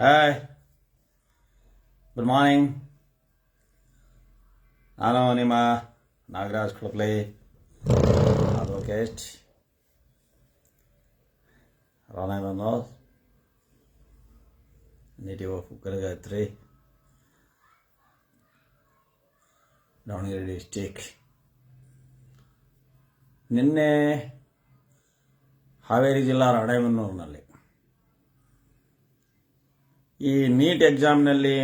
Hi good morning ನಾನು ನಿಮ್ಮ Nagaraj ಕುಳಪ್ಲಿ advocate ರಾಣಾನಂದ native of Ugragatri Davanagere district ನಿನ್ನೆ ಹಾವೇರಿ ಜಿಲ್ಲಾ ರಾಣೆಬೆನ್ನೂರಿನಲ್ಲಿ ಈ ನೀಟ್ ಎಕ್ಸಾಮ್ನಲ್ಲಿ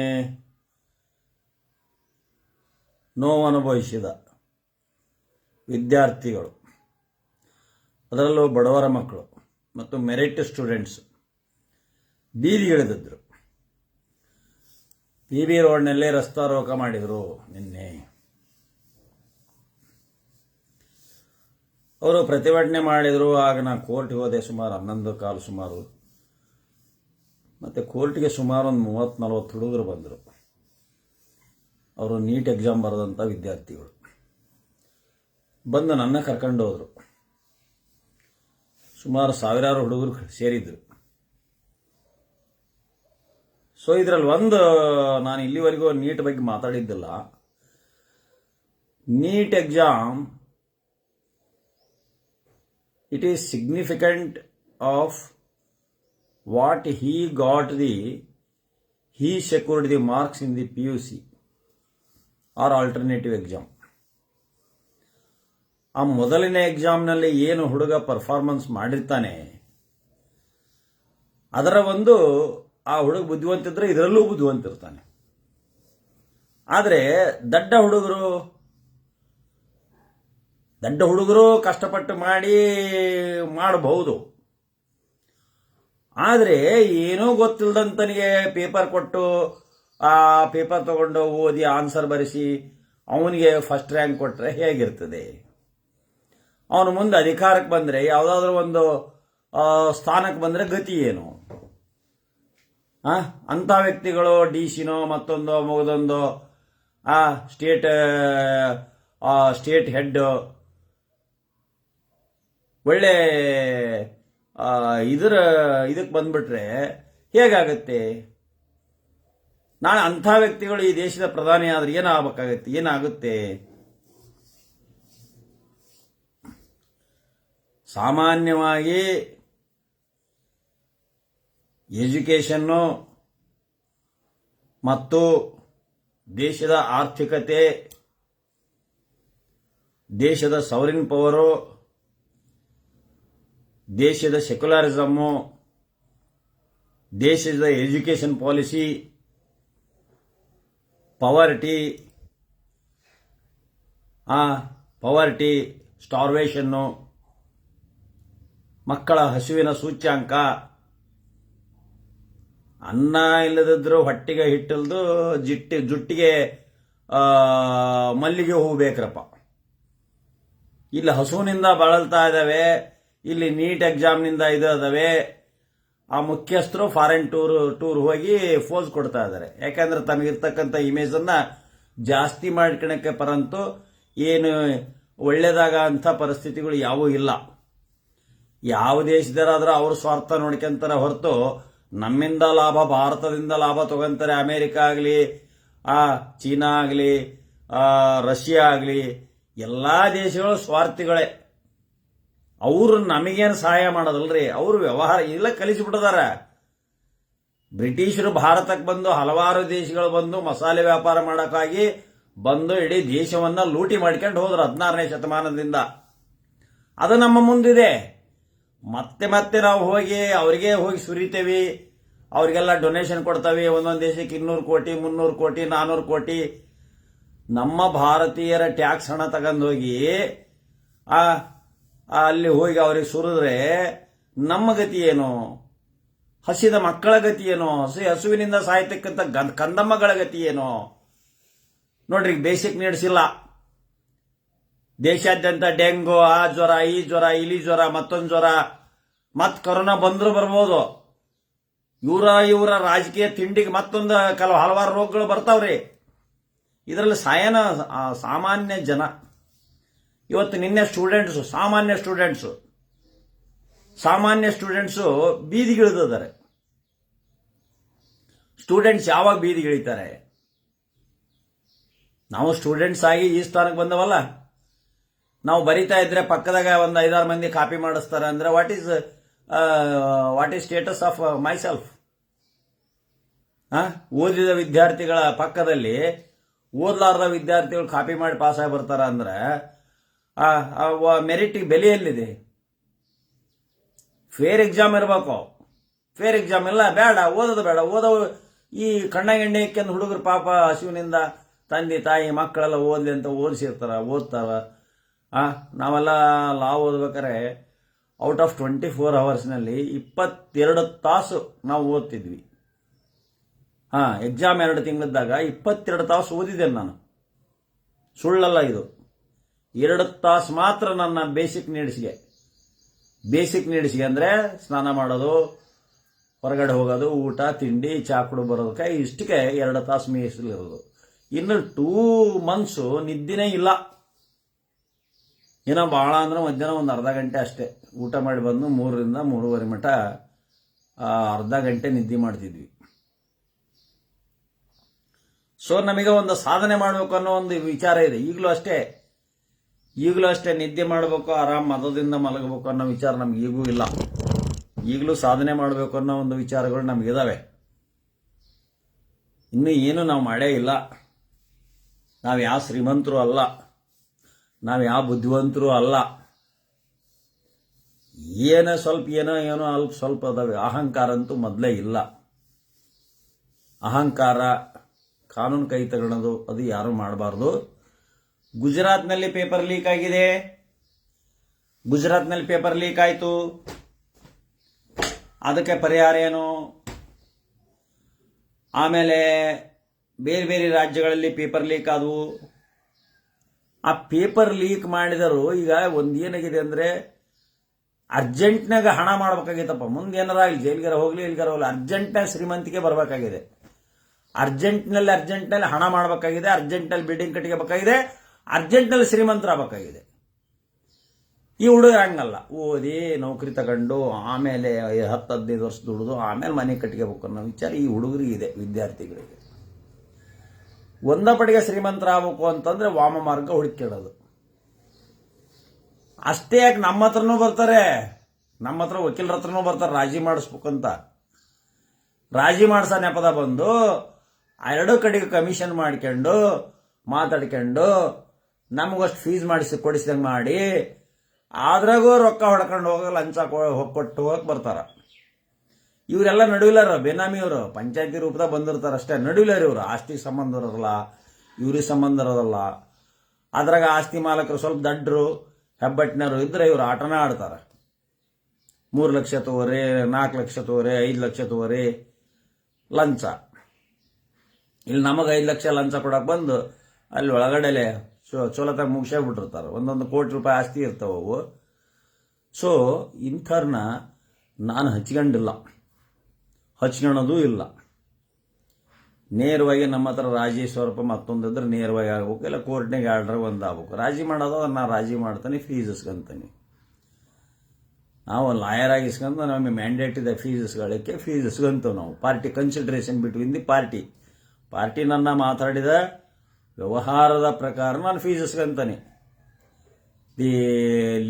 ನೋವು ಅನುಭವಿಸಿದ ವಿದ್ಯಾರ್ಥಿಗಳು, ಅದರಲ್ಲೂ ಬಡವರ ಮಕ್ಕಳು ಮತ್ತು ಮೆರಿಟ್ ಸ್ಟೂಡೆಂಟ್ಸ್ ಬೀದಿಗಿಳಿದಿದ್ರು ಪಿ ಬಿ ರೋಡ್ನಲ್ಲೇ ರಸ್ತಾರೋಕ ಮಾಡಿದರು ನಿನ್ನೆ. ಅವರು ಪ್ರತಿಭಟನೆ ಮಾಡಿದರು, ಆಗ ನಾ ಕೋರ್ಟ್ಗೆ ಹೋದೆ ಸುಮಾರು ಹನ್ನೊಂದು ಕಾಲು ಸುಮಾರು ಮತ್ತು ಕೋರ್ಟಿಗೆ ಸುಮಾರು ಒಂದು ಮೂವತ್ತು ನಲ್ವತ್ತು ಹುಡುಗರು ಬಂದರು. ಅವರು ನೀಟ್ ಎಕ್ಸಾಮ್ ಬರೆದಂಥ ವಿದ್ಯಾರ್ಥಿಗಳು. ಬಂದು ನನ್ನ ಕರ್ಕೊಂಡು ಹೋದರು. ಸುಮಾರು ಸಾವಿರಾರು ಹುಡುಗರು ಸೇರಿದ್ದರು ಸೊ ಇದರಲ್ಲಿ ಒಂದು ನಾನು ಇಲ್ಲಿವರೆಗೂ ನೀಟ್ ಬಗ್ಗೆ ಮಾತಾಡಿದ್ದಿಲ್ಲ. NEET exam it is significant of what he got the, he secured the marks in the PUC or alternative exam. ಆ ಮೊದಲನೇ ಎಕ್ಸಾಮ್ನಲ್ಲಿ ಏನು ಹುಡುಗ ಪರ್ಫಾರ್ಮೆನ್ಸ್ ಮಾಡಿರ್ತಾನೆ, ಅದರ ಒಂದು ಆ ಹುಡುಗ ಬುದ್ಧಿವಂತಿದ್ರೆ ಇದರಲ್ಲೂ ಬುದ್ಧಿವಂತಿರ್ತಾನೆ ಆದರೆ ದಡ್ಡ ಹುಡುಗರು ದಡ್ಡ ಹುಡುಗರು ಕಷ್ಟಪಟ್ಟು ಮಾಡಿ, ಮಾಡಬಹುದು ಆದರೆ ಏನೂ ಗೊತ್ತಿಲ್ಲದಂತನಿಗೆ ಪೇಪರ್ ಕೊಟ್ಟು, ಆ ಪೇಪರ್ ತಗೊಂಡು ಓದಿ ಆನ್ಸರ್ ಬರೆಸಿ ಅವನಿಗೆ ಫಸ್ಟ್ ರ್ಯಾಂಕ್ ಕೊಟ್ಟರೆ ಹೇಗಿರ್ತದೆ? ಅವನು ಮುಂದೆ ಅಧಿಕಾರಕ್ಕೆ ಬಂದರೆ, ಯಾವುದಾದ್ರೂ ಒಂದು ಸ್ಥಾನಕ್ಕೆ ಬಂದರೆ ಗತಿ ಏನು? ಅಂಥ ವ್ಯಕ್ತಿಗಳು ಡಿ ಸಿನೋ ಮತ್ತೊಂದು ಮುಗಿದೊಂದು ಸ್ಟೇಟ್ ಸ್ಟೇಟ್ ಹೆಡ್ ಒಳ್ಳೆ ಇದರ ಇದಕ್ಕೆ ಬಂದ್ಬಿಟ್ರೆ ಹೇಗಾಗತ್ತೆ? ನಾಳೆ ಅಂಥ ವ್ಯಕ್ತಿಗಳು ಈ ದೇಶದ ಪ್ರಧಾನಿ ಆದ್ರೆ ಏನಾಗಬೇಕಾಗತ್ತೆ? ಏನಾಗುತ್ತೆ? ಸಾಮಾನ್ಯವಾಗಿ ಎಜುಕೇಷನ್ನು ಮತ್ತು ದೇಶದ ಆರ್ಥಿಕತೆ, ದೇಶದ ಸೌರಿನ್ ಪವರು ದೇಶದ ಸೆಕ್ಯುಲರಿಸಮ್ಮು ದೇಶದ ಎಜುಕೇಷನ್ ಪಾಲಿಸಿ ಪವರ್ಟಿ ಆ ಪವರ್ಟಿ ಸ್ಟಾರ್ವೇಷನ್ನು ಮಕ್ಕಳ ಹಸುವಿನ ಸೂಚ್ಯಾಂಕ, ಅನ್ನ ಇಲ್ಲದಿದ್ರೂ ಹೊಟ್ಟಿಗೆ ಹಿಟ್ಟಿಲ್ದು ಜಿಟ್ಟಿ, ಜುಟ್ಟಿಗೆ ಮಲ್ಲಿಗೆ ಹೂ ಬೇಕ್ರಪ್ಪ. ಇಲ್ಲಿ ಹಸುವಿನಿಂದ ಬಳಲ್ತಾ ಇದ್ದಾವೆ ಇಲ್ಲಿ ನೀಟ್ ಎಕ್ಸಾಮ್ನಿಂದ ಇದು ಅದಾವೆ. ಆ ಮುಖ್ಯಸ್ಥರು ಫಾರಿನ್ ಟೂರ್ ಟೂರ್ ಹೋಗಿ ಫೋಸ್ ಕೊಡ್ತಾ ಇದ್ದಾರೆ. ಯಾಕಂದ್ರೆ ತನಗಿರ್ತಕ್ಕಂಥ ಇಮೇಜನ್ನು ಜಾಸ್ತಿ ಮಾಡ್ಕೊಳಕ್ಕೆ ಪರಂತು ಏನು ಒಳ್ಳೇದಾಗ ಅಂಥ ಪರಿಸ್ಥಿತಿಗಳು ಯಾವೂ ಇಲ್ಲ. ಯಾವ ದೇಶದರಾದ್ರೂ ಅವ್ರ ಸ್ವಾರ್ಥ ನೋಡ್ಕೊಂತಾರೆ ಹೊರತು ನಮ್ಮಿಂದ ಲಾಭ, ಭಾರತದಿಂದ ಲಾಭ ತಗೊಂತಾರೆ. ಅಮೆರಿಕ ಆಗಲಿ, ಆ, ಚೀನಾ ಆಗಲಿ ರಷ್ಯಾ ಆಗಲಿ, ಎಲ್ಲಾ ದೇಶಗಳು ಸ್ವಾರ್ಥಿಗಳೇ. ಅವರು ನಮಗೇನು ಸಹಾಯ ಮಾಡೋದಲ್ರಿ? ಅವರು ವ್ಯವಹಾರ ಇಲ್ಲ ಕಲಿಸಿಬಿಟ್ಟಿದಾರ. ಬ್ರಿಟಿಷರು ಭಾರತಕ್ಕೆ ಬಂದು, ಹಲವಾರು ದೇಶಗಳು ಬಂದು ಮಸಾಲೆ ವ್ಯಾಪಾರ ಮಾಡೋಕ್ಕಾಗಿ ಬಂದು ಇಡೀ ದೇಶವನ್ನ ಲೂಟಿ ಮಾಡ್ಕೊಂಡು ಹೋದ್ರು ಹದಿನಾರನೇ ಶತಮಾನದಿಂದ. ಅದು ನಮ್ಮ ಮುಂದಿದೆ. ಮತ್ತೆ ಮತ್ತೆ ನಾವು ಹೋಗಿ, ಅವರಿಗೆ ಹೋಗಿ ಸುರಿತೇವೆ. ಅವರಿಗೆಲ್ಲ ಡೊನೇಷನ್ ಕೊಡ್ತವೆ. ಒಂದೊಂದು ದೇಶಕ್ಕೆ ಇನ್ನೂರು ಕೋಟಿ, ಮುನ್ನೂರು ಕೋಟಿ ನಾನ್ನೂರು ಕೋಟಿ. ನಮ್ಮ ಭಾರತೀಯರ ಟ್ಯಾಕ್ಸ್ ಹಣ ತಗೊಂಡೋಗಿ, ಆ ಅಲ್ಲಿ ಹೋಗಿ ಅವ್ರಿಗೆ ಸುರಿದ್ರೆ ನಮ್ಮ ಗತಿ ಏನು? ಹಸಿದ ಮಕ್ಕಳ ಗತಿ ಏನು? ಹಸಿ ಹಸುವಿನಿಂದ ಸಾಯ್ತಕ್ಕಂಥ ಗಂ- ಕಂದಮ್ಮಗಳ ಗತಿ ಏನು? ನೋಡ್ರಿ ಬೇಸಿಕ್ ನೀಡ್ಸಿಲ್ಲ ದೇಶಾದ್ಯಂತ ಡೆಂಗು, ಆ ಜ್ವರ, ಈ ಜ್ವರ, ಇಲಿ ಜ್ವರ, ಮತ್ತೊಂದು ಜ್ವರ ಮತ್ ಕೊರೋನಾ ಬಂದರೂ ಬರ್ಬೋದು. ಇವರ ಇವರ ರಾಜಕೀಯ ತಿಂಡಿಗೆ ಮತ್ತೊಂದು ಕೆಲವು ಹಲವಾರು ರೋಗಗಳು ಬರ್ತಾವ್ರಿ. ಇದರಲ್ಲಿ ಸಾಯನ ಸಾಮಾನ್ಯ ಜನ ಇವತ್ತು ನಿನ್ನೆ ಸ್ಟೂಡೆಂಟ್ಸು ಸಾಮಾನ್ಯ ಸ್ಟೂಡೆಂಟ್ಸು ಸಾಮಾನ್ಯ ಸ್ಟೂಡೆಂಟ್ಸು ಬೀದಿಗಿಳಿದಿದ್ದಾರೆ. ಸ್ಟೂಡೆಂಟ್ಸ್ ಯಾವಾಗ ಬೀದಿಗಿಳಿತಾರೆ? ನಾವು ಸ್ಟೂಡೆಂಟ್ಸ್ ಆಗಿ ಈ ಸ್ಥಾನಕ್ಕೆ ಬಂದವಲ್ಲ. ನಾವು ಬರಿತಾ ಇದ್ರೆ ಪಕ್ಕದಾಗ ಒಂದು ಐದಾರು ಮಂದಿ ಕಾಪಿ ಮಾಡಿಸ್ತಾರೆ ಅಂದ್ರೆ what is what is status of myself ಓದಿದ ವಿದ್ಯಾರ್ಥಿಗಳ ಪಕ್ಕದಲ್ಲಿ ಓದ್ಲಾರ್ದ ವಿದ್ಯಾರ್ಥಿಗಳು ಕಾಪಿ ಮಾಡಿ ಪಾಸ್ ಆಗಿ ಬರ್ತಾರ ಅಂದ್ರೆ ಮೆರಿಟಿಗೆ ಬೆಲೆ ಎಲ್ಲಿದೆ? ಫೇರ್ ಎಕ್ಸಾಮ್ ಇರಬೇಕು. ಫೇರ್ ಎಕ್ಸಾಮ್ ಇಲ್ಲ, ಬೇಡ, ಓದೋದು ಬೇಡ. ಓದೋ ಈ ಕಣ್ಣ ಎಣ್ಣೆ ಇಕ್ಕೆಂದು ಹುಡುಗರು ಪಾಪ ಹಸುವಿನಿಂದ ತಂದೆ, ತಾಯಿ, ಮಕ್ಕಳೆಲ್ಲ ಓದಲಿ ಅಂತ ಓದಿಸಿರ್ತಾರ, ಓದ್ತಾರ. ಆ, ನಾವೆಲ್ಲ ಲಾ ಓದ್ಬೇಕಾರೆ ಔಟ್ ಆಫ್ ಟ್ವೆಂಟಿ ಫೋರ್ ಅವರ್ಸ್ನಲ್ಲಿ ಇಪ್ಪತ್ತೆರಡು ತಾಸು ನಾವು ಓದ್ತಿದ್ವಿ. ಹಾಂ ಎಕ್ಸಾಮ್ ಎರಡು ತಿಂಗಳಿದ್ದಾಗ ಇಪ್ಪತ್ತೆರಡು ತಾಸು ಓದಿದ್ದೇನೆ ನಾನು. ಸುಳ್ಳಲ್ಲ ಇದು. ಎರಡು ತಾಸು ಮಾತ್ರ ನನ್ನ ಬೇಸಿಕ್ ನೀಡಿಸಿಗೆ. ಬೇಸಿಕ್ ನೀಡಿಸಿಗೆ ಅಂದರೆ ಸ್ನಾನ ಮಾಡೋದು, ಹೊರಗಡೆ ಹೋಗೋದು, ಊಟ, ತಿಂಡಿ, ಚಾ ಕುಡು ಬರೋದಕ್ಕೆ ಇಷ್ಟಕ್ಕೆ ಎರಡು ತಾಸು ಮೀಸಲಿರೋದು ಇನ್ನು ಟೂ ಮಂತ್ಸು ನಿದ್ದಿನೇ ಇಲ್ಲ. ಏನೋ ಭಾಳ ಅಂದ್ರೆ ಮಧ್ಯಾಹ್ನ ಒಂದು ಅರ್ಧ ಗಂಟೆ ಅಷ್ಟೇ. ಊಟ ಮಾಡಿ ಬಂದು ಮೂರರಿಂದ ಮೂರುವರೆ ಮಟ ಅರ್ಧ ಗಂಟೆ ನಿದ್ದೆ ಮಾಡ್ತಿದ್ವಿ. ಸೊ ನಮಗೆ ಒಂದು ಸಾಧನೆ ಮಾಡಬೇಕು ಅನ್ನೋ ಒಂದು ವಿಚಾರ ಇದೆ. ಈಗಲೂ ಅಷ್ಟೇ. ಈಗಲೂ ಅಷ್ಟೇ ನಿದ್ದೆ ಮಾಡಬೇಕು, ಆರಾಮ್ ಮದದಿಂದ ಮಲಗಬೇಕು ಅನ್ನೋ ವಿಚಾರ ನಮ್ಗೆ ಈಗೂ ಇಲ್ಲ. ಈಗಲೂ ಸಾಧನೆ ಮಾಡಬೇಕು ಅನ್ನೋ ಒಂದು ವಿಚಾರಗಳು ನಮಗಿದ್ದಾವೆ ಇನ್ನೂ ಏನು ನಾವು ಮಾಡೇ ಇಲ್ಲ. ನಾವು ಯಾವ ಶ್ರೀಮಂತರು ಅಲ್ಲ. ನಾವು ಯಾವ ಬುದ್ಧಿವಂತರು ಅಲ್ಲ. ಏನೋ ಸ್ವಲ್ಪ ಏನೋ ಏನೋ ಅಲ್ಪ ಸ್ವಲ್ಪ ಅದಾವೆ. ಅಹಂಕಾರ ಅಂತೂ ಮೊದಲೇ ಇಲ್ಲ. ಅಹಂಕಾರ ಕಾನೂನು ಕೈ ತಗೊಳ್ಳೋದು ಅದು ಯಾರು ಮಾಡಬಾರ್ದು. ಗುಜರಾತ್ನಲ್ಲಿ ಪೇಪರ್ ಲೀಕ್ ಆಗಿದೆ. ಗುಜರಾತ್ನಲ್ಲಿ ಪೇಪರ್ ಲೀಕ್ ಆಯಿತು. ಅದಕ್ಕೆ ಪರಿಹಾರ ಏನು? ಆಮೇಲೆ ಬೇರೆ ಬೇರೆ ರಾಜ್ಯಗಳಲ್ಲಿ ಪೇಪರ್ ಲೀಕ್ ಆದವು. ಆ ಪೇಪರ್ ಲೀಕ್ ಮಾಡಿದರು ಈಗ ಒಂದೇನಾಗಿದೆ ಅಂದರೆ ಅರ್ಜೆಂಟ್ನಾಗ ಹಣ ಮಾಡ್ಬೇಕಾಗಿತ್ತಪ್ಪ. ಮುಂದೆ ಏನಾರ ಆಗಲಿ ಜೈಲ್ಗಾರ ಹೋಗ್ಲಿ ಎಲ್ಲಿಗಾರ ಹೋಗ್ಲಿ ಅರ್ಜೆಂಟ್ನಾಗ ಶ್ರೀಮಂತಿಕೆ ಬರಬೇಕಾಗಿದೆ. ಅರ್ಜೆಂಟ್ನಲ್ಲಿ ಅರ್ಜೆಂಟ್ನಲ್ಲಿ ಹಣ ಮಾಡಬೇಕಾಗಿದೆ. ಅರ್ಜೆಂಟ್ನಲ್ಲಿ ಬಿಲ್ಡಿಂಗ್ ಕಟ್ಟಿಗೆಬೇಕಾಗಿದೆ. ಅರ್ಜೆಂಟ್ನಲ್ಲಿ ಶ್ರೀಮಂತರಾಗಬೇಕಾಗಿದೆ. ಈ ಹುಡುಗ ಹಂಗಲ್ಲ. ಓದಿ ನೌಕರಿ ತಗೊಂಡು ಆಮೇಲೆ ಹತ್ತು ಹದಿನೈದು ವರ್ಷ ದುಡಿದು ಆಮೇಲೆ ಮನೆ ಕಟ್ಕೋಬೇಕು ಅನ್ನೋ ವಿಚಾರ ಈ ಹುಡುಗರಿಗೆ ಇದೆ, ವಿದ್ಯಾರ್ಥಿಗಳಿಗೆ. ಒಂದ ಶ್ರೀಮಂತರ ಶ್ರೀಮಂತರಾಗಬೇಕು ಅಂತಂದ್ರೆ ವಾಮ ಮಾರ್ಗ ಹುಡುಕಿಡೋದು ಅಷ್ಟೇ ಯಾಕೆ ನಮ್ಮ ಹತ್ರನೂ ಬರ್ತಾರೆ? ನಮ್ಮ ಹತ್ರ ವಕೀಲರ ಹತ್ರನೂ ಬರ್ತಾರೆ, ರಾಜಿ ಮಾಡಿಸ್ಬೇಕಂತ. ರಾಜಿ ಮಾಡ್ಸೋ ನೆಪದ ಬಂದು ಎರಡು ಕಡೆಗೆ ಕಮಿಷನ್ ಮಾಡ್ಕೊಂಡು, ಮಾತಾಡ್ಕೊಂಡು ನಮಗಷ್ಟು ಫೀಸ್ ಮಾಡಿಸಿ ಕೊಡಿಸಿದಂಗೆ ಮಾಡಿ, ಆದ್ರಾಗೂ ರೊಕ್ಕ ಹೊಡ್ಕೊಂಡು ಹೋಗಿ ಲಂಚ ಕೊಟ್ಟು ಹೋಗಕ್ಕೆ ಬರ್ತಾರ. ಇವರೆಲ್ಲ ನಡುವಿಲಾರ ಬೇನಾಮಿಯವರು ಪಂಚಾಯತಿ ರೂಪದಾಗ ಬಂದಿರ್ತಾರ ಅಷ್ಟೇ. ನಡುವಿಲಾರ ಇವರು, ಆಸ್ತಿ ಸಂಬಂಧ ಇರೋದಲ್ಲ, ಇವ್ರಿಗೆ ಸಂಬಂಧ ಇರೋದಲ್ಲ. ಅದ್ರಾಗ ಆಸ್ತಿ ಮಾಲಕರು ಸ್ವಲ್ಪ ದಡ್ರು ಹೆಬ್ಬಟ್ಟಿನವರು ಇದ್ರೆ ಇವರು ಆಟನ ಆಡ್ತಾರ. ಮೂರು ಲಕ್ಷ ತಗೋರಿ ನಾಲ್ಕು ಲಕ್ಷ ತಗೋರಿ ಐದು ಲಕ್ಷ ತಗೋರಿ ಲಂಚ. ಇಲ್ಲಿ ನಮಗೆ ಐದು ಲಕ್ಷ ಲಂಚ ಕೊಡಕ್ಕೆ ಬಂದು, ಅಲ್ಲಿ ಒಳಗಡೆಲೆ ಚೋಲತಾಗ ಮುಗಿಸಾಗಿ ಬಿಟ್ಟಿರ್ತಾರೆ ಒಂದೊಂದು ಕೋಟಿ ರೂಪಾಯಿ ಆಸ್ತಿ ಇರ್ತಾವೆ ಅವು. ಸೊ ಇಂಥವ್ರನ್ನ ನಾನು ಹಚ್ಕೊಂಡಿಲ್ಲ. ಹಚ್ಕೊಳೋದು ಇಲ್ಲ. ನೇರವಾಗಿ ನಮ್ಮ ಹತ್ರ ರಾಜಿ ಸ್ವರೂಪ ಮತ್ತೊಂದಿದ್ರೆ ನೇರವಾಗಿ ಆಗ್ಬೇಕು, ಇಲ್ಲ ಕೋರ್ಟ್ನಾಗ ಆರ್ಡ್ರ್ ಒಂದು ಆಗ್ಬೇಕು. ರಾಜಿ ಮಾಡೋದು, ನಾ ರಾಜಿ ಮಾಡ್ತಾನೆ ಫೀಸ್ ಇಸ್ಕೊಂತಾನೆ. ನಾವು ಲಾಯರ್ ಆಗಿ ನಮಗೆ ಮ್ಯಾಂಡೇಟ್ ಇದೆ ಫೀಸ್ ಇಸ್ಕೊಳ್ಳೋಕ್ಕೆ ಫೀಸ್ ಇಸ್ಕೊಂತೇವೆ ನಾವು. Party consideration between the party party ನನ್ನ ಮಾತಾಡಿದ ವ್ಯವಹಾರದ ಪ್ರಕಾರ ನಾನು fees ಇಸ್ಕೊಂತಾನೆ the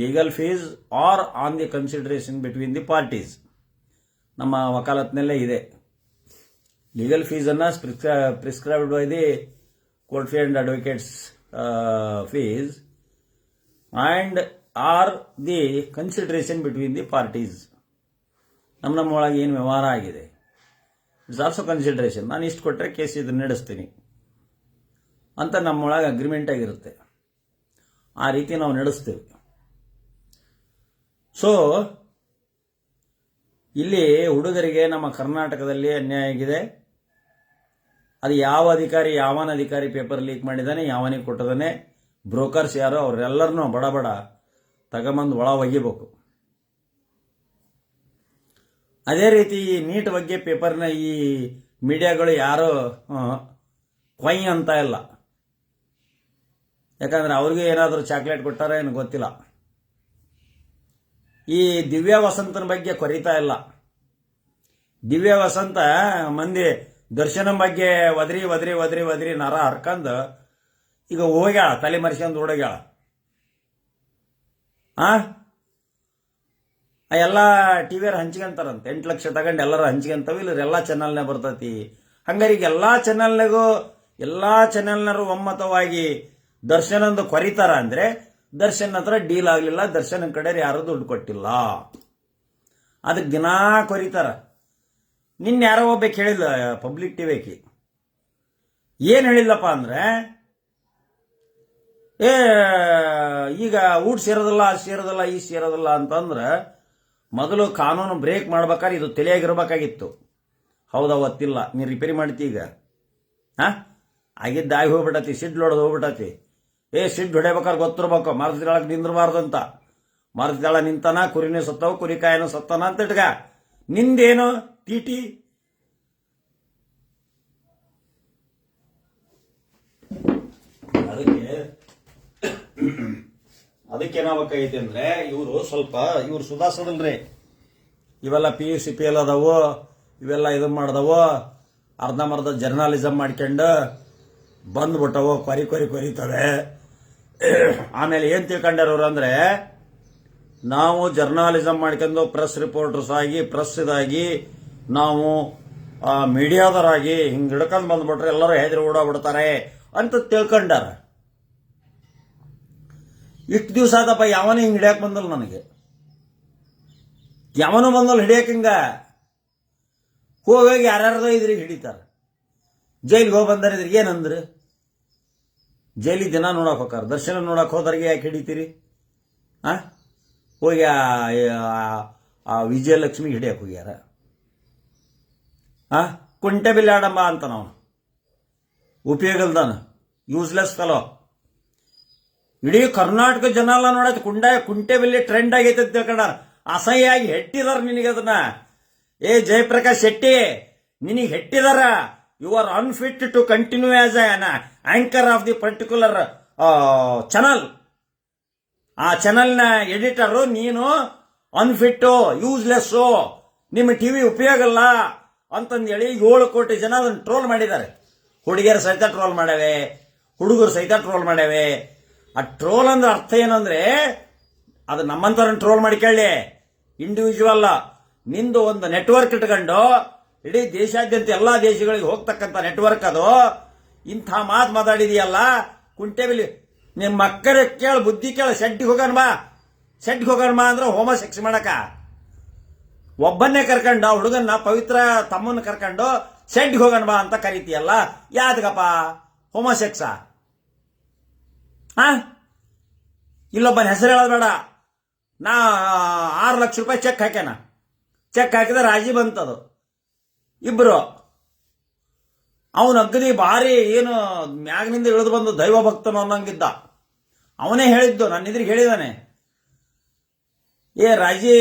legal fees are on the consideration between the parties ನಮ್ಮ ವಕಾಲತ್ನಲ್ಲೇ ಇದೆ. Legal ಫೀಸನ್ನು prescribed by the court fee and advocates fees and are the consideration between the parties ನಮ್ಮ ನಮ್ಮ ಒಳಗೆ ಏನು ವ್ಯವಹಾರ ಆಗಿದೆ? ಇಟ್ಸ್ ಆಲ್ಸೋ ಕನ್ಸಿಡರೇಷನ್ ನಾನು ಇಷ್ಟು ಕೊಟ್ಟರೆ ಕೇಸ್ ಇದನ್ನು ನಡೆಸ್ತೀನಿ. ಅಂತ ನಮ್ಮೊಳಗೆ ಅಗ್ರಿಮೆಂಟ್ ಆಗಿರುತ್ತೆ. ಆ ರೀತಿ ನಾವು ನಡೆಸ್ತೇವೆ. ಸೊ ಇಲ್ಲಿ ಹುಡುಗರಿಗೆ ನಮ್ಮ ಕರ್ನಾಟಕದಲ್ಲಿ ಅನ್ಯಾಯ ಆಗಿದೆ. ಅದು ಯಾವ ಅಧಿಕಾರಿ, ಯಾವನ ಅಧಿಕಾರಿ ಪೇಪರ್ ಲೀಕ್ ಮಾಡಿದಾನೆ ಯಾವನಿಗೆ ಕೊಟ್ಟದಾನೆ ಬ್ರೋಕರ್ಸ್ ಯಾರೋ, ಅವರೆಲ್ಲರನ್ನೂ ಬಡ ಬಡ ತಗೊಂಬಂದು ಒಳ ಒಗಿಬೇಕು. ಅದೇ ರೀತಿ ಈ ನೀಟ್ ಬಗ್ಗೆ ಪೇಪರ್ನ ಈ ಮೀಡಿಯಾಗಳು ಯಾರೋ ಕೊಯ್ ಅಂತ ಇಲ್ಲ. ಯಾಕಂದ್ರೆ ಅವ್ರಿಗೆ ಏನಾದರೂ ಚಾಕ್ಲೇಟ್ ಕೊಟ್ಟಾರ ಏನು ಗೊತ್ತಿಲ್ಲ. ಈ ದಿವ್ಯ ವಸಂತನ ಬಗ್ಗೆ ಕೊರಿತಾ ಇಲ್ಲ. ದಿವ್ಯ ವಸಂತ ಮಂದಿ ದರ್ಶನ ಬಗ್ಗೆ ಒದರಿ ಒದರಿ ಒದರಿ ಒದರಿ ನರ ಹರ್ಕಂದು ಈಗ ಹೋಗ್ಯಾಳ, ತಲೆ ಮರ್ಸ್ಕೊಂಡು ಓಡೋಗ್ಯಾಳ. ಆ? ಎಲ್ಲ ಟಿ ವಿಯರ್ ಹಂಚ್ಕೊಂತಾರಂತ. ಎಂಟು ಲಕ್ಷ ತಗೊಂಡು ಎಲ್ಲರೂ ಹಂಚ್ಕೊಂತಾವ ಇಲ್ಲ ಎಲ್ಲ ಚಾನಲ್ನೇ ಬರ್ತೈತಿ. ಹಂಗಾರೆ ಈಗ ಎಲ್ಲ ಚಾನಲ್ನಾಗೂ ಎಲ್ಲ ಚಾನಲ್ನರು ಒಮ್ಮತವಾಗಿ ದರ್ಶನಂದು ಕೊರಿತಾರ ಅಂದ್ರೆ ದರ್ಶನ್ ಹತ್ರ ಡೀಲ್ ಆಗಲಿಲ್ಲ, ದರ್ಶನ ಕಡೆ ಯಾರು ದುಡ್ಡು ಕೊಟ್ಟಿಲ್ಲ. ಅದಕ್ಕೆ ದಿನಾ ಕೊರಿತಾರ. ನಿನ್ನ ಯಾರೋ ಒಬ್ಬ ಹೇಳಿಲ್ಲ ಪಬ್ಲಿಕ್ ಟಿವಿಗೆ? ಏನು ಹೇಳಿಲ್ಲಪ್ಪ ಅಂದ್ರೆ, ಏ, ಈಗ ಊಟ ಸೇರೋದಿಲ್ಲ, ಅದು ಸೇರೋದಿಲ್ಲ, ಈ ಸೇರೋದಿಲ್ಲ ಅಂತಂದ್ರೆ, ಮೊದಲು ಕಾನೂನು ಬ್ರೇಕ್ ಮಾಡ್ಬೇಕಾದ್ರೆ ಇದು ತಿಳಿಯಾಗಿರ್ಬೇಕಾಗಿತ್ತು ಹೌದಾ ಒತ್ತಿಲ್ಲ ನೀ ರಿಪೇರಿ ಮಾಡ್ತಿ ಈಗ. ಹಾ? ಆಗಿದ್ದಾಗಿ ಹೋಗ್ಬಿಟ್ಟತಿ ಸಿಡ್ ಹೊಡೆದು ಏ ಸಿಡ್ ಹೊಡೆಯಬೇಕಾದ್ರೆ ಗೊತ್ತಿರ್ಬೇಕು. ಮರದೊಳಗೆ ನಿಂದಿರಬಾರ್ದಂತ ಮರದೊಳ ನಿಂತನ, ಕುರಿನೇ ಸತ್ತವ, ಕುರಿಕಾಯನ ಸತ್ತನ ಅಂತ ಇಟ್ಗ. ನಿಂದೇನು, ಟಿ ಅದಕ್ಕೆ ಅದಕ್ಕೆ, ಅದಕ್ಕೇನಾಗಬೇಕಾಗೈತಿ ಅಂದ್ರೆ, ಇವರು ಸ್ವಲ್ಪ, ಇವ್ರು ಸುಧಾಸದಲ್ರಿ ಇವೆಲ್ಲ P U C P L ಅದಾವು, ಇವೆಲ್ಲ ಇದು ಮಾಡ್ದವು ಅರ್ಧಮರ್ಧ ಜರ್ನಲಿಸಮ್ ಮಾಡ್ಕೊಂಡು ಬಂದ್ಬಿಟ್ಟವು, ಕೊರಿ ಕೊರಿ, ಕೊರಿತವೆ. ಆಮೇಲೆ ಏನು ತಿಳ್ಕೊಂಡಾರವ್ರು ಅಂದ್ರೆ, ನಾವು ಜರ್ನಾಲಿಸಮ್ ಮಾಡ್ಕೊಂಡು ಪ್ರೆಸ್ ರಿಪೋರ್ಟರ್ಸ್ ಆಗಿ ಪ್ರೆಸ್ ಇದಾಗಿ, ನಾವು ಮೀಡಿಯಾದವರಾಗಿ ಹಿಂಗೆ ಹಿಡ್ಕೊಂಡು ಬಂದ್ಬಿಟ್ರೆ ಎಲ್ಲರೂ ಹೆದರಿ ಓಡಾಬಿಡ್ತಾರೆ ಅಂತ ತಿಳ್ಕೊಂಡಾರ. ಇಷ್ಟು ದಿವಸ ಆದಪ್ಪ ಯಾವನೇ ಹಿಂಗೆ ಹಿಡಿಯಕ್ಕೆ ಬಂದಲ್ಲ ನನಗೆ. ಯಾವನೂ ಬಂದಲ್ಲ ಹಿಡಿಯಕ್ ಹಿಂಗ. ಹೋಗಿ ಯಾರ್ಯಾರ್ದೋ ಇದ್ರಿಗೆ ಹಿಡಿತಾರೆ. ಜೈಲಿಗೆ ಹೋಗಿ ಬಂದಾರ ಇದ್ರಿಗೆ ಏನಂದ್ರು? ಜೈಲಿಗೆ ದಿನ ನೋಡಕ್ಕೆ ಹೋಗಾರ ದರ್ಶನ ನೋಡಕ್ಕೆ ಹೋದವ್ರಿಗೆ ಯಾಕೆ ಹಿಡಿತೀರಿ? ಆ? ಹೋಗಿ ಆ- ವಿಜಯಲಕ್ಷ್ಮಿ ಹಿಡಿಯಕ್ಕೆ ಹೋಗ್ಯಾರ. ಆ? ಕುಂಟೆ ಆಡಂಬ ಅಂತ ನಾವು. ಉಪಯೋಗಲ್ದಾನ ಯೂಸ್ಲೆಸ್ ಫೆಲೋ ಇಡೀ ಕರ್ನಾಟಕ ಜನ ಎಲ್ಲ ನೋಡತ್ ಕುಂಡ, ಕುಂಟೆ ಬಿಲ್ಲಿ ಟ್ರೆಂಡ್ ಆಗೈತೆ ಅಂತ ಅಸಹ್ಯ ಆಗಿ ಹೆಟ್ಟಿದಾರ ನಿನಗೆ ಅದನ್ನ. ಏ, ಜಯಪ್ರಕಾಶ್ ಶೆಟ್ಟಿ, ನಿನಗೆ ಹೆಟ್ಟಿದಾರ? You are unfit to continue as an anchor of the particular channel ಆ ಚಾನಲ್ನ ಎಡಿಟರು ನೀನು ಅನ್ಫಿಟ್ಟು ಯೂಸ್ಲೆಸ್ಸು ನಿಮ್ಮ ಟಿವಿ ಉಪಯೋಗ ಉಪಯೋಗಲ್ಲ ಅಂತಂದೇಳಿ ಏಳು ಕೋಟಿ ಜನ ಅದನ್ನು ಟ್ರೋಲ್ ಮಾಡಿದ್ದಾರೆ. ಹುಡುಗಿಯರು ಸಹಿತ ಟ್ರೋಲ್ ಮಾಡ್ಯಾವೆ ಹುಡುಗರು ಸಹಿತ ಟ್ರೋಲ್ ಮಾಡ್ಯಾವೆ ಆ ಟ್ರೋಲ್ ಅಂದ್ರೆ ಅರ್ಥ ಏನಂದ್ರೆ ಅದು ನಮ್ಮಂಥವ್ರನ್ನ ಟ್ರೋಲ್ ಮಾಡಿಕೊಳ್ಳಿ ಇಂಡಿವಿಜುವಲ್ ನಿಂದು ಒಂದು ನೆಟ್ವರ್ಕ್ ಇಟ್ಕೊಂಡು ಇಡೀ ದೇಶಾದ್ಯಂತ ಎಲ್ಲಾ ದೇಶಗಳಿಗೆ ಹೋಗ್ತಕ್ಕಂಥ ನೆಟ್ವರ್ಕ್ ಅದು. ಇಂಥ ಮಾತು ಮಾತಾಡಿದೆಯಲ್ಲ ಕುಂಟೆಬಿಲಿ ನಿಮ್ಮ ಮಕ್ಕಳ ಕೇಳ, ಬುದ್ಧಿ ಕೇಳ ಶೆಡ್ಡಿಗೆ ಹೋಗೋಣ ಬಾ. ಶೆಡ್ಡಿಗೆ ಹೋಗೋಣ ಬಾ ಅಂದ್ರೆ ಹೋಮ ಸೆಕ್ಸ್ ಮಾಡಕ. ಒಬ್ಬನ್ನೇ ಕರ್ಕೊಂಡು ಹುಡುಗನ್ನ ಪವಿತ್ರ ತಮ್ಮನ್ನ ಕರ್ಕೊಂಡು ಶೆಡ್ಗೆ ಹೋಗೋಣ ಬಾ ಅಂತ ಕರಿತೀಯಲ್ಲ. ಯಾದಗಪ್ಪ ಹೋಮ ಸೆಕ್ಸ ಆ? ಇಲ್ಲೊಬ್ಬನ ಹೆಸರು ಹೇಳೋದು ಬೇಡ. ನಾ ಆರು ಲಕ್ಷ ರೂಪಾಯಿ ಚೆಕ್ ಹಾಕ್ಯಾನ. ಚೆಕ್ ಹಾಕಿದ್ರೆ ರಾಜಿ ಬಂತದು. ಇಬ್ರು. ಅವನ ಅಗ್ನಿ ಭಾರಿ ಏನು ಮ್ಯಾಗ್ನಿಂದ ಇಳಿದು ಬಂದು ದೈವ ಭಕ್ತನು ಅನ್ನಂಗಿದ್ದ. ಅವನೇ ಹೇಳಿದ್ದು, ನನ್ನ ಇದ್ರಿಗೆ ಹೇಳಿದಾನೆ. ಏ ರಾಜಿ,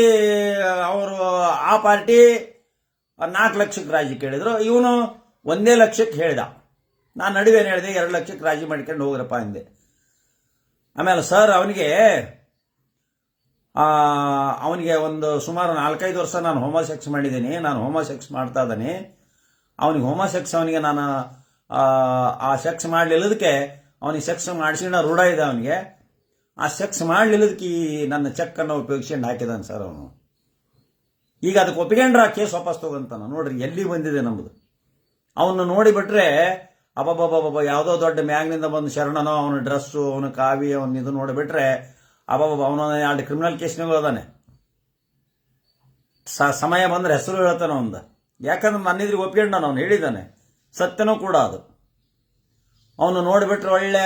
ಅವರು ಆ ಪಾರ್ಟಿ ನಾಲ್ಕು ಲಕ್ಷಕ್ಕೆ ರಾಜಿ ಕೇಳಿದ್ರು. ಇವನು ಒಂದೇ ಲಕ್ಷಕ್ಕೆ ಹೇಳಿದ. ನಾನು ನಡುವೇನು ಹೇಳಿದೆ, ಎರಡು ಲಕ್ಷಕ್ಕೆ ರಾಜಿ ಮಾಡ್ಕೊಂಡು ಹೋಗ್ರಪ್ಪ ಅಂದೆ. ಆಮೇಲೆ ಸರ್, ಅವನಿಗೆ ಅವನಿಗೆ ಒಂದು ಸುಮಾರು ನಾಲ್ಕೈದು ವರ್ಷ ನಾನು ಹೋಮ ಸೆಕ್ಸ್ ಮಾಡಿದ್ದೀನಿ. ನಾನು ಹೋಮ ಸೆಕ್ಸ್ ಮಾಡ್ತಾ ಇದ್ದಾನೆ. ಅವನಿಗೆ ಹೋಮೋಸೆಕ್ಸ್ ಅವನಿಗೆ ನಾನು ಆ, ಸೆಕ್ಸ್ ಮಾಡಲಿಲ್ಲದಕ್ಕೆ ಅವನಿಗೆ ಸೆಕ್ಸ್ ಮಾಡಿಸಿದ ರೂಢ ಇದೆ ಅವನಿಗೆ. ಆ ಸೆಕ್ಸ್ ಮಾಡಲಿಲ್ಲದಕ್ಕೆ ಈ ನನ್ನ ಚೆಕ್ಕನ್ನು ಉಪಯೋಗಿಸ್ಕೊಂಡು ಹಾಕಿದಾನೆ ಸರ್ ಅವನು. ಈಗ ಅದಕ್ಕೆ ಒಪ್ಪಿಕೊಂಡ್ರೆ ಆ ಕೇಸ್ ವಾಪಸ್ ತಗೊಂತಾನ. ನೋಡ್ರಿ ಎಲ್ಲಿ ಬಂದಿದೆ ನಮ್ಮದು ಅವನು ನೋಡಿಬಿಟ್ರೆ ಅಬ್ಬಬ್ಬಬ್ಬಬ್ಬ ಯಾವುದೋ ದೊಡ್ಡ ಮ್ಯಾಗ್ನಿಂದ ಬಂದು ಶರಣನೋ ಅವನ ಡ್ರೆಸ್ಸು ಅವನ ಕಾವಿ ಅವನ ಇದು ನೋಡಿಬಿಟ್ರೆ ಅಬಬ್ಬ ಅವನ ಎರಡು ಕ್ರಿಮಿನಲ್ ಕೇಸ್ನಾಗಳು ಅದಾನೆ. ಸ, ಸಮಯ ಬಂದ್ರೆ ಹೆಸರು ಹೇಳ್ತಾನೆ ಅವನ್ದು ಯಾಕಂದ್ರೆ ನನ್ನ ಇದ್ರಿಗೆ ನಾನು ಅವನು ಹೇಳಿದ್ದಾನೆ ಸತ್ಯನೂ ಕೂಡ ಅದು. ಅವನು ನೋಡಿಬಿಟ್ರೆ ಒಳ್ಳೆ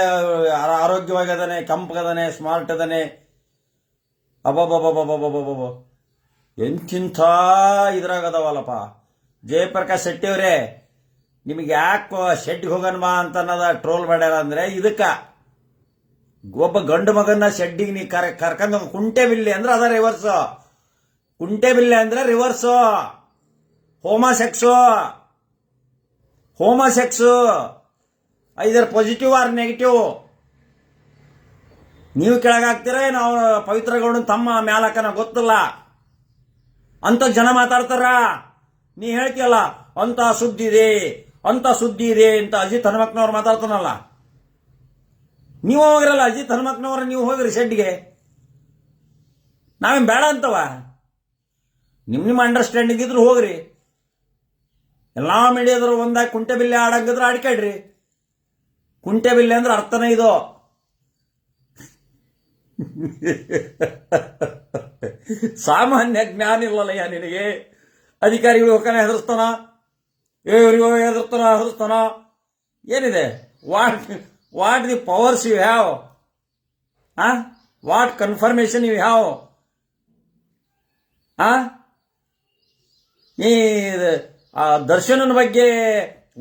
ಆರೋಗ್ಯವಾಗಿದ್ದಾನೆ ಕಂಪಗದಾನೆ ಸ್ಮಾರ್ಟ್ ಅದಾನೆ. ಅಬಬ್ಬಬ್ಬಬ್ಬಬ್ಬಬ್ಬಬ್ಬ ಎಂತಿಂಥ ಇದ್ರಾಗದವಲ್ಲಪ್ಪ. ಜಯಪ್ರಕಾಶ್ ಶೆಟ್ಟಿ ಅವರೇ ನಿಮಗೆ ಯಾಕೆ ಶೆಡ್ಗೆ ಹೋಗೋಣ ಬಾ ಅಂತ ಅನ್ನೋದ ಟ್ರೋಲ್ ಮಾಡ್ಯಾರ ಅಂದರೆ ಇದಕ್ಕ. ಒಬ್ಬ ಗಂಡು ಮಗನ್ನ ಶೆಡ್ಡಿಗೆ ನೀ ಕರ್, ಕರ್ಕೊಂಡು ಕುಂಟೆ ಬಿಲ್ಲೆ ಅಂದ್ರೆ ಅದ ರಿವರ್ಸ್ ಕುಂಟೆ ಬಿಲ್ಲೆ ಅಂದ್ರೆ reverse homo sex homo sex either positive or negative ನೀವು ಕೆಳಗಾಗ್ತೀರ ನಾವು ಪವಿತ್ರ ಗೌಡನ ತಮ್ಮ ಮ್ಯಾಲಕನ ಗೊತ್ತಿಲ್ಲ? ಅಂತ ಜನ ಮಾತಾಡ್ತಾರ. ನೀ ಹೇಳ್ತೀಯಲ್ಲ ಅಂತ ಸುದ್ದಿ ಇದೆ ಅಂತ ಸುದ್ದಿ ಇದೆ ಅಂತ ಅಜಿತ್ ಹನುಮಕ್ನವ್ರು ಮಾತಾಡ್ತಾನಲ್ಲ. ನೀವು ಹೋಗಿರಲ್ಲ ಅಜಿತ್ ಹನುಮಕ್ನವ್ರ ನೀವು ಹೋಗಿರಿ ಶೆಡ್ಗೆ ನಾವೇನು ಬೇಡ ಅಂತವ? ನಿಮ್ಮ ನಿಮ್ಮ ಅಂಡರ್ಸ್ಟ್ಯಾಂಡಿಂಗ್ ಇದ್ರು ಹೋಗ್ರಿ. ಎಲ್ಲ ಮೀಡಿಯಾದ್ರು ಒಂದಾಗಿ ಕುಂಟೆ ಬಿಲ್ಲೆ ಆಡಂಗಿದ್ರೆ ಆಡ್ಕೇಡ್ರಿ ಕುಂಟೆ ಬಿಲ್ಲೆ ಅಂದ್ರೆ ಅರ್ಥನೇ ಇದು. ಸಾಮಾನ್ಯ ಜ್ಞಾನ ಇಲ್ಲಲ್ಲಯ್ಯ ನಿನಗೆ. ಅಧಿಕಾರಿಗಳು ಹೋಗ್ತಾನೆ ಹೆದರ್ಸ್ತಾನ. ಇವ್ರಿಗೂ ಹೆದರ್ತಾನ, ಹೆದರ್ಸ್ತಾನ. ಏನಿದೆ? What what the powers you have ಆ ವಾಟ್ ಕನ್ಫರ್ಮೇಶನ್ ಯು ಹ್ಯಾವ್ ಆ ಈ ದರ್ಶನನ ಬಗ್ಗೆ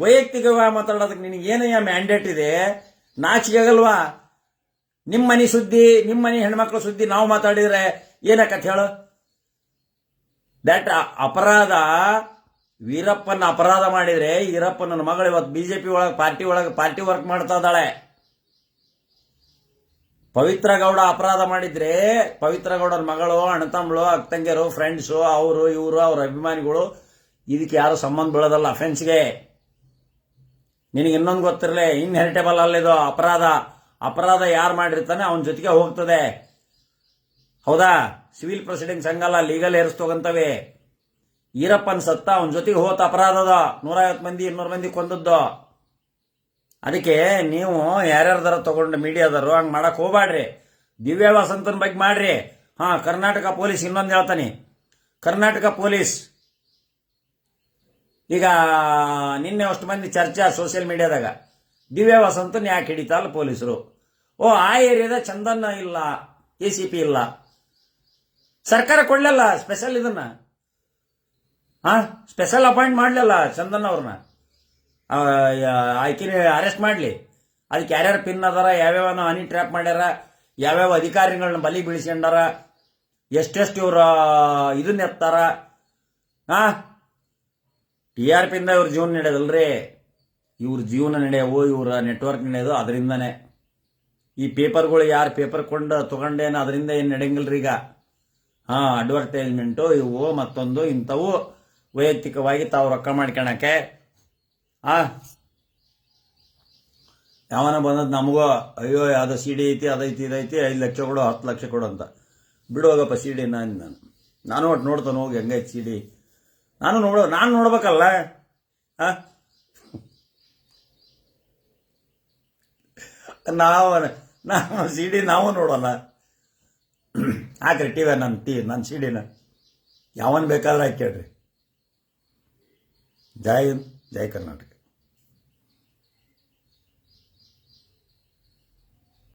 ವೈಯಕ್ತಿಕವಾಗಿ ಮಾತಾಡೋದಕ್ಕೆ ನಿನಗೆ ಏನೇ ಮ್ಯಾಂಡೇಟ್ ಇದೆ, ನಾಚಿಕೆ ಆಗಲ್ವಾ? ನಿಮ್ಮ ಮನೆ ಸುದ್ದಿ, ನಿಮ್ಮ ಮನೆ ಹೆಣ್ಮಕ್ಳ ಸುದ್ದಿ ನಾವು ಮಾತಾಡಿದರೆ ಏನಕ್ಕತ್ ಹೇಳು? ದಟ್ ಅಪರಾಧ ವೀರಪ್ಪನ ಅಪರಾಧ ಮಾಡಿದ್ರೆ ನನ್ನ ಮಗಳು ಇವತ್ತು ಬಿಜೆಪಿ ಒಳಗೆ ಪಾರ್ಟಿ ಒಳಗೆ ಪಾರ್ಟಿ ವರ್ಕ್ ಮಾಡ್ತಾ ಇದ್ದಾಳೆ. ಪವಿತ್ರ ಗೌಡ ಅಪರಾಧ ಮಾಡಿದ್ರೆ ಪವಿತ್ರ ಗೌಡನ ಮಗಳು ಅಣ್ಣತಮ್ಮಳು ಅಕ್ಕಂಗಿಯರು ಫ್ರೆಂಡ್ಸು ಅವರು, ಇವರು, ಅವ್ರ ಅಭಿಮಾನಿಗಳು ಇದಕ್ಕೆ ಯಾರು ಸಂಬಂಧ ಬೀಳೋದಲ್ಲ ಅಫೆನ್ಸ್ಗೆ ನಿನಗೆ ಇನ್ನೊಂದು ಗೊತ್ತಿರಲಿ ಇನ್ಹೆರಿಟೇಬಲ್ ಅಲ್ಲಿದು ಅಪರಾಧ. ಅಪರಾಧ ಯಾರು ಮಾಡಿರ್ತಾನೆ ಅವನ ಜೊತೆಗೆ ಹೋಗ್ತದೆ. ಹೌದಾ? ಸಿವಿಲ್ ಪ್ರೊಸೀಡಿಂಗ್ಸ್ ಹಂಗಲ್ಲ ಲೀಗಲ್ ಏರಿಸ್ತೋಗಂತವೇ. ತಗೊಂತವೆ ಈರಪ್ಪನ್ ಸತ್ತ ಅವನ ಜೊತೆಗೆ ಹೋತ ಅಪರಾಧದ ನೂರೈವತ್ತು ಮಂದಿ, ಇನ್ನೂರು ಮಂದಿ ಕೊಂದದ್ದು. ಅದಕ್ಕೆ ನೀವು ಯಾರ್ಯಾರ್ದಾರ ತಗೊಂಡು ಮೀಡಿಯಾದರು ಹಂಗೆ ಮಾಡಕ್ ಹೋಗ್ಬ್ಯಾಡ್ರಿ. ದಿವ್ಯ ವಸಂತನ ಬಗ್ಗೆ ಮಾಡ್ರಿ. ಹಾಂ, ಕರ್ನಾಟಕ ಪೊಲೀಸ್ ಇನ್ನೊಂದು ಹೇಳ್ತಾನೆ. ಕರ್ನಾಟಕ ಪೊಲೀಸ್. ಈಗ ನಿನ್ನೆ ಅಷ್ಟು ಮಂದಿ ಚರ್ಚೆ ಸೋಷಿಯಲ್ ಮೀಡಿಯಾದಾಗ ದಿವ್ಯ ವಸಂತನ ಯಾಕೆ ಹಿಡಿತಲ್ಲ ಪೊಲೀಸರು? ಓ, ಆ ಏರಿಯಾದ ಚಂದನ್ ಇಲ್ಲ ಎ ಸಿ ಪಿ ಇಲ್ಲ. ಸರ್ಕಾರ ಕೊಡ್ಲಿಲ್ಲ ಸ್ಪೆಷಲ್ ಇದನ್ನ? ಸ್ಪೆಷಲ್ ಅಪಾಯಿಂಟ್ ಮಾಡ್ಲಿಲ್ಲ ಚಂದನ್ ಅವ್ರನ್ನ. ಆಕಿನ ಅರೆಸ್ಟ್ ಮಾಡಲಿ. ಅದಕ್ಕೆ ಯಾರ್ಯಾರು ಪಿನ್ ಅದಾರ ಯಾವ್ಯಾವ ಹನಿ ಟ್ರ್ಯಾಪ್ ಮಾಡ್ಯಾರ, ಯಾವ್ಯಾವ ಅಧಿಕಾರಿಗಳನ್ನ ಬಲಿ ಬೀಳಿಸ್ಕೊಂಡಾರ, ಎಷ್ಟೆಷ್ಟು ಇವ್ರ ಇದನ್ನ ಎತ್ತಾರ ಹಾ ಟಿ ಆರ್ ಪಿಯಿಂದ ಇವ್ರ ಜೀವನ ನಡೆಯೋದಲ್ರಿ ಇವ್ರ ಜೀವನ ನಡೆಯವು, ಇವ್ರ ನೆಟ್ವರ್ಕ್ ನಡೆಯೋದು ಅದರಿಂದನೇ. ಈ ಪೇಪರ್ಗಳು ಯಾರು ಪೇಪರ್ ಕೊಂಡು ತೊಗೊಂಡೇನು ಅದರಿಂದ ಏನು ನಡೆಯಂಗಿಲ್ರಿ ಈಗ? ಹಾಂ ಅಡ್ವರ್ಟೈಸ್ಮೆಂಟು ಇವು, ಮತ್ತೊಂದು ಇಂಥವು. ವೈಯಕ್ತಿಕವಾಗಿ ತಾವು ರೊಕ್ಕ ಮಾಡ್ಕೊಳಕ್ಕೆ ಆ? ಯಾವನ ಬಂದದ್ದು ನಮಗೂ? ಅಯ್ಯೋ ಅದು ಸಿ ಡಿ ಐತಿ ಅದೈತಿ ಇದೈತಿ ಐದು ಲಕ್ಷ ಕೊಡು, ಹತ್ತು ಲಕ್ಷ ಕೊಡು ಅಂತ. ಬಿಡುವಾಗಪ್ಪ ಸಿ ಡಿ ನಾನು ನಾನು. ನಾನು ಒಟ್ಟು ನೋಡ್ತಾನೆ ಹೋಗಿ, ಹೆಂಗೈತಿ ಸಿ ಡಿ ನಾನು ನೋಡೋ, ನಾನು ನೋಡ್ಬೇಕಲ್ಲ? ಆ? ನಾವು ನಾವು ಸಿ ಡಿ ನಾವು ನೋಡೋಣ ಹಾಕ್ರಿ ಟಿ ವಿ ನನ್ನ, ಟಿ ನನ್ನ ಸಿ ಡಿನ ಯಾವನ್ ಬೇಕಾದ್ರೆ ಹಾಕಿ ಕೇಳ್ರಿ. ಜೈ ಹಿಂದ್ ಜೈ ಕರ್ನಾಟಕ.